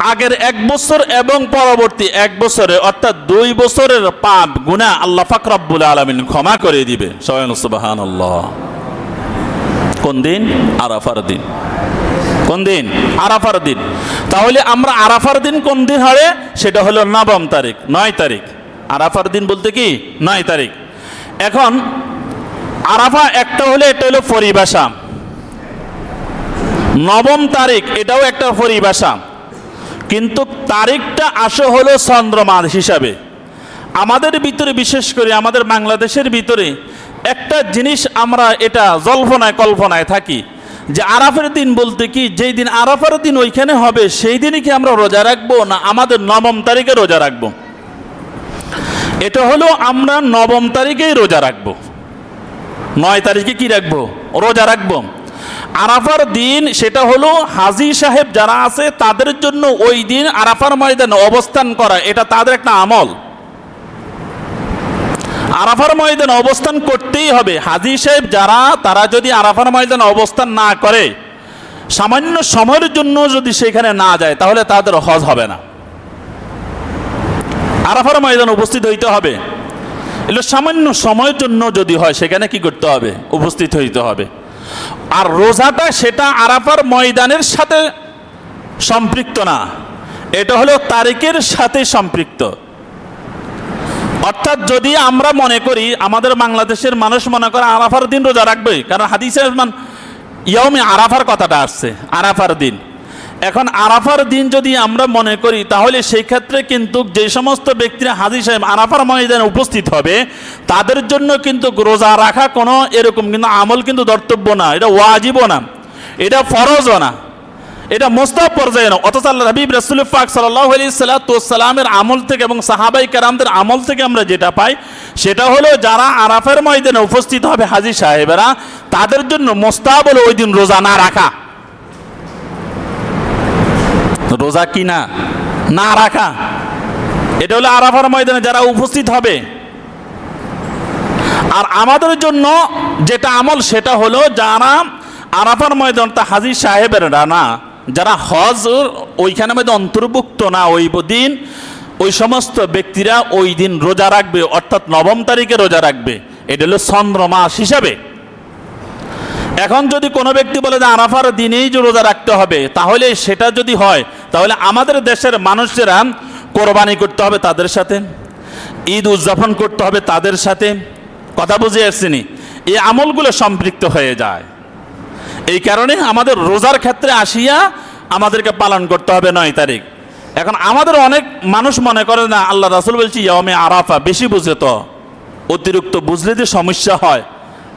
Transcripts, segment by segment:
আগের এক বছর এবং পরবর্তী এক বছরে, অর্থাৎ দুই বছরের পাপ, গুনাহ আল্লাহ পাক রব্বুল আলামিন ক্ষমা করে দিবে। সবাই কোন দিন? আরাফার দিন। কোন দিন? আরাফার দিন। তাহলে আমরা আরাফার দিন কোন দিন হবে সেটা হলো নবম তারিখ, নয় তারিখ। আরাফার দিন বলতে কি? নয় তারিখ। এখন আরাফা একটা হলে এটা হলো পরিভাষা। নবম তারিখ, এটাও একটা পরিভাষা। কিন্তু তারিখটা আসে হলো চন্দ্রমাস হিসাবে। আমাদের ভিতরে, বিশেষ করে আমাদের বাংলাদেশের ভিতরে, একটা জিনিস আমরা এটা জল্পনায়, কল্পনায় থাকি যে আরাফের দিন বলতে কি, যেই দিন আরাফের দিন ওইখানে হবে, সেই দিনই কি আমরা রোজা রাখব না আমাদের নবম তারিখে রোজা রাখব? এটা হলো আমরা নবম তারিখেই রোজা রাখব। নয় তারিখে কি রাখব? রোজা রাখব। আরাফার দিন সেটা হলো হাজি সাহেব যারা আছে, তাদের জন্য ওই দিন আরাফার ময়দানে অবস্থান করা, এটা তাদের একটা আমল। আরাফার ময়দানে অবস্থান করতেই হবে। হাজি সাহেব যারা, তারা যদি আরাফার ময়দানে অবস্থান না করে, সামান্য সময়ের জন্য যদি সেখানে না যায়, তাহলে তাদের হজ হবে না। আরাফার ময়দানে উপস্থিত হইতে হবে। এগুলো সামান্য সময়ের জন্য যদি হয়, সেখানে কি করতে হবে? উপস্থিত হইতে হবে। আর রোজাটা সেটা আরাফার ময়দানের সাথে সম্পৃক্ত না। এটা হলো তারিখের সাথে সম্পৃক্ত। অর্থাৎ যদি আমরা মনে করি আমাদের বাংলাদেশের মানুষ মনে করে আরাফার দিন রোজা রাখবে, কারণ হাদিসে মান ইয়মে আরাফার কথাটা আসছে, আরাফার দিন। এখন আরাফার দিন যদি আমরা মনে করি, তাহলে সেই ক্ষেত্রে কিন্তু যে সমস্ত ব্যক্তিরা হাজি সাহেব আরাফার ময়দানে উপস্থিত হবে, তাদের জন্য কিন্তু রোজা রাখা কোনো এরকম কিন্তু আমল কিন্তু ধর্তব্য না। এটা ওয়াজিবও না। এটা ফরজও না। এটা মোস্তাব পর্যায়ে না। অথচ আল্লাহ হাবিব রাসুল পাক সাল্লাহ আলি সাল্লামের আমল থেকে এবং সাহাবাই কারামদের আমল থেকে আমরা যেটা পাই, সেটা হলো যারা আরাফের ময়দানে উপস্থিত হবে হাজি সাহেবেরা, তাদের জন্য মোস্তাব হলো ওই দিন রোজা না রাখা। রোজা কি না না রাখা, এটা হলো আরাফার ময়দানে যারা উপস্থিত হবে। আর আমাদের জন্য যেটা আমল সেটা হলো যারা আরাফার ময়দান তা হাজি সাহেবেরা না যারা হজ ওইখানে মধ্যে অন্তর্ভুক্ত না, ওই দিন ওই সমস্ত ব্যক্তিরা ওই দিন রোজা রাখবে, অর্থাৎ নবম তারিখে রোজা রাখবে। এটা হলো চন্দ্র মাস হিসাবে। এখন যদি কোনো ব্যক্তি বলে যে আরাফার দিনেই যে রোজা রাখতে হবে, তাহলে সেটা যদি হয়, তাহলে আমাদের দেশের মানুষেরা কোরবানি করতে হবে তাদের সাথে, ঈদ উদযাপন করতে হবে তাদের সাথে। কথা বুঝে আসছিনি? এই আমলগুলো সম্পৃক্ত হয়ে যায়। এই কারণে আমাদের রোজার ক্ষেত্রে আসিয়া আমাদেরকে পালন করতে হবে নয় তারিখ। এখন আমাদের অনেক মানুষ মনে করে না, আল্লাহ রাসুল বলছি ইয়মে আরাফা, বেশি বুঝে তো অতিরিক্ত বুঝলে যে সমস্যা হয়।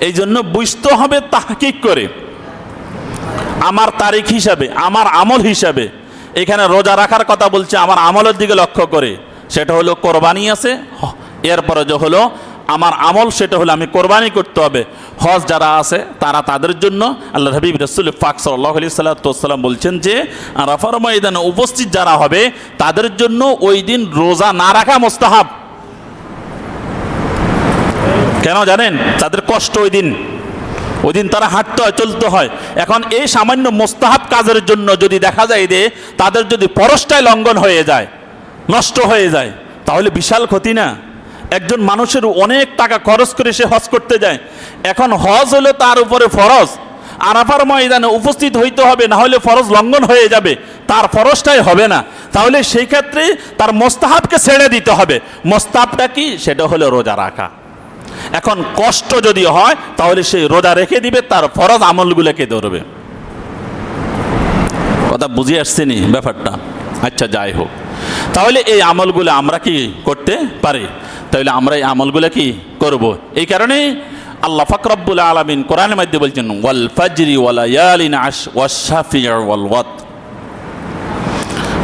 এই জন্য বুঝতে হবে তাহকিক করে। আমার তারিখ হিসাবে, আমার আমল হিসাবে। এখানে রোজা রাখার কথা বলছে, আমার আমলের দিকে লক্ষ্য করে। সেটা হলো কোরবানি আছে, এরপরে যে হলো আমার আমল, সেটা হলো আমি কোরবানি করতে হবে। হজ যারা আছে, তারা তাদের জন্য আল্লাহ হাবিব রসুল ফাক সাল্লাহ আলি সাল্লাম বলছেন যে রাফার ময়দানে উপস্থিত যারা হবে, তাদের জন্য ওই দিন রোজা না রাখা মোস্তাহাব। কেন জানেন? তাদের কষ্ট ওই দিন। ওই দিন তারা হাঁটতে হয়, চলতে হয়। এখন এই সামান্য মোস্তাহাব কাজের জন্য যদি দেখা যায় যে তাদের যদি পরশটায় লঙ্ঘন হয়ে যায়, নষ্ট হয়ে যায়, তাহলে বিশাল ক্ষতি না? একজন মানুষের অনেক টাকা খরচ করে সে হজ করতে যায়। এখন হজ হলো তার উপরে ফরজ। আরাফার ময়দানে উপস্থিত হইতে হবে, না হলে ফরজ লঙ্ঘন হয়ে যাবে। তার ফরজটাই হবে না। তাহলে সেই ক্ষেত্রে তার মোস্তাহাবকে ছেড়ে দিতে হবে। মোস্তাবটা কি? সেটা হলো রোজা রাখা। এখন কষ্ট যদি হয়, তাহলে সেই রোজা রেখে দিবে, তার ফরজ আমলগুলোকে ধরবে। কথা বুঝে আসছেনি ব্যাপারটা? আচ্ছা যাই হোক। তাহলে এই আমলগুলো আমরা কি করতে পারি? তাহলে আমরা এই আমলগুলো কি করব? এই কারণে আল্লাহ ফাকরাবুল আলমিন কোরআনের মধ্যে বলছেন, ওয়াল ফাজরি ওয়ালায়ালিন ওয়াল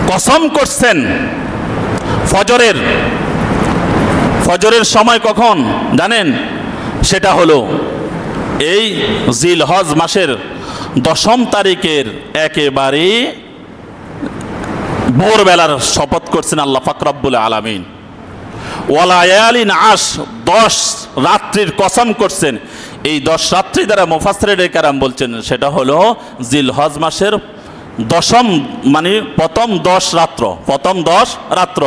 কসম করছেন ফজরের ফজরের সময় কখন জানেন? সেটা হলো এই জিল হজ মাসের দশম তারিখের একেবারে ভোরবেলার শপথ করছেন আল্লাহ ফাকরাবুল আলমিন। ওয়ালায়ালিন আশ দশ রাত্রির কসম করছেন। এই দশ রাত্রি দ্বারা মুফাসরের কারাম বলছেন, সেটা হলো জিল হজ মাসের দশম মানে প্রথম দশ রাত্র, প্রথম দশ রাত্র।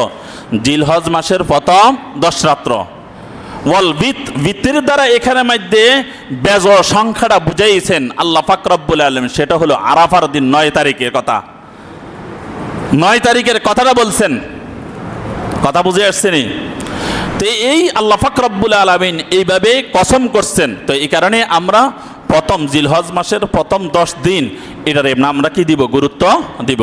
জিল হজ মাসের প্রথম দশ রাত্র ওয়াল বিত, বিতের দ্বারা এখানে মধ্যে বেজ সংখ্যাটা বুঝাইছেন আল্লাহ ফাকরাবুল আলম সেটা হলো আরাফার দিন নয় তারিখের কথা। নয় তারিখের কথাটা বলছেন। কথা বুঝে আসছেনি? তো এই আল্লাহ ফাকরাবুল আলমিন এইভাবে কসম করছেন। তো এই কারণে আমরা প্রথম জিলহজ মাসের প্রথম দশ দিন এটার আমরা কি দিব? গুরুত্ব দিব।